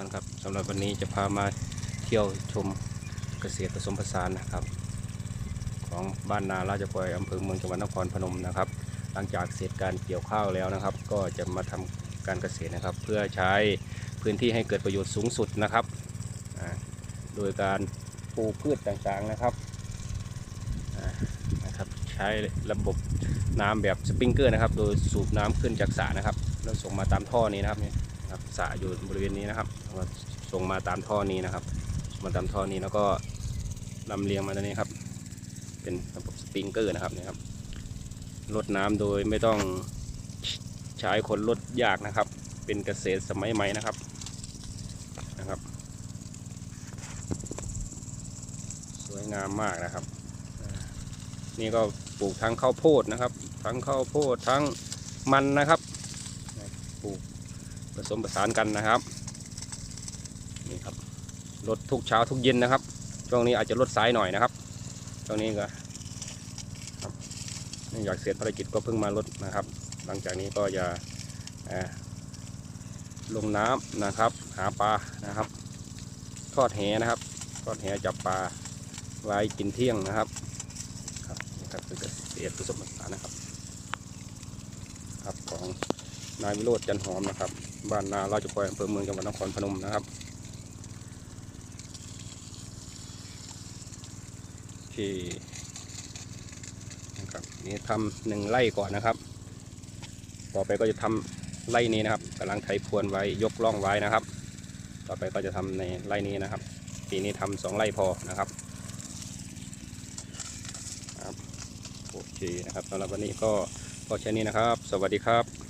ท่านครับสำหรับวันนี้จะพามาเที่ยวชมเกษตรผสมผสานนะครับ ของบ้านนาราชพลอยอำเภอเมืองจังหวัดนครพนมนะครับ หลังจากเสร็จการเกี่ยวข้าวแล้วนะครับ ก็จะมาทำการเกษตรนะครับ เพื่อใช้พื้นที่ให้เกิดประโยชน์สูงสุดนะครับ โดยการปลูกพืชต่างๆนะครับนะครับใช้ระบบน้ำแบบสปริงเกอร์นะครับ โดยสูบน้ำขึ้นจากสระนะครับ แล้วส่งมาตามท่อนี้นะครับ ครับสระอยู่บริเวณนี้นะครับส่งมาตามท่อนี้นะครับ มาตามท่อนี้แล้วก็ลำเลียงมาตรงนี้ครับ เป็นระบบสปริงเกอร์นะครับนี่ครับลดน้ำโดยไม่ต้องใช้คนลดยากนะครับ เป็นเกษตรสมัยใหม่นะครับนะครับ สวยงามมากนะครับ นี่ก็ปลูกทั้งข้าวโพดนะครับ ทั้งข้าวโพดทั้งมันนะครับปลูก ผสมผสานกันนะครับนี่ครับลดทุกเช้าทุกเย็นนะครับ ช่วงนี้อาจจะลดสายหน่อยนะครับ ช่วงนี้ก็องจากเสร็จภารกิจก็เพิ่งมาลดนะครับ หลังจากนี้ก็จะลงน้ำนะครับ หาปลานะครับ ทอดแหนะครับ ทอดแหจับปลาไว้กินเที่ยงนะครับครับนี่ครับคือเกษตรผสมผสานนะครับครับของ นายวิโรจน์จันหอมนะครับ บ้านนาราชพลอยอำเภอเมืองจังหวัดนครพนมนะครับโอเคนะครับนี่ทำหนึ่งไร่ก่อนนะครับ ต่อไปก็จะทำไร่นี้นะครับกำลังไถพรวนไว้ยกล่องไว้นะครับ ต่อไปก็จะทำในไร่นี้นะครับ ปีนี้ทำสองไร่พอนะครับครับโอเคนะครับสำหรับวันนี้ก็พอแค่นี้นะครับ สวัสดีครับ